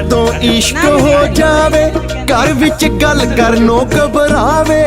ਇਸ਼ਕ ਹੋ ਜਾਵੇ ਘਰ ਵਿੱਚ ਗੱਲ ਕਰਨੋਂ ਘਬਰਾਵੇ।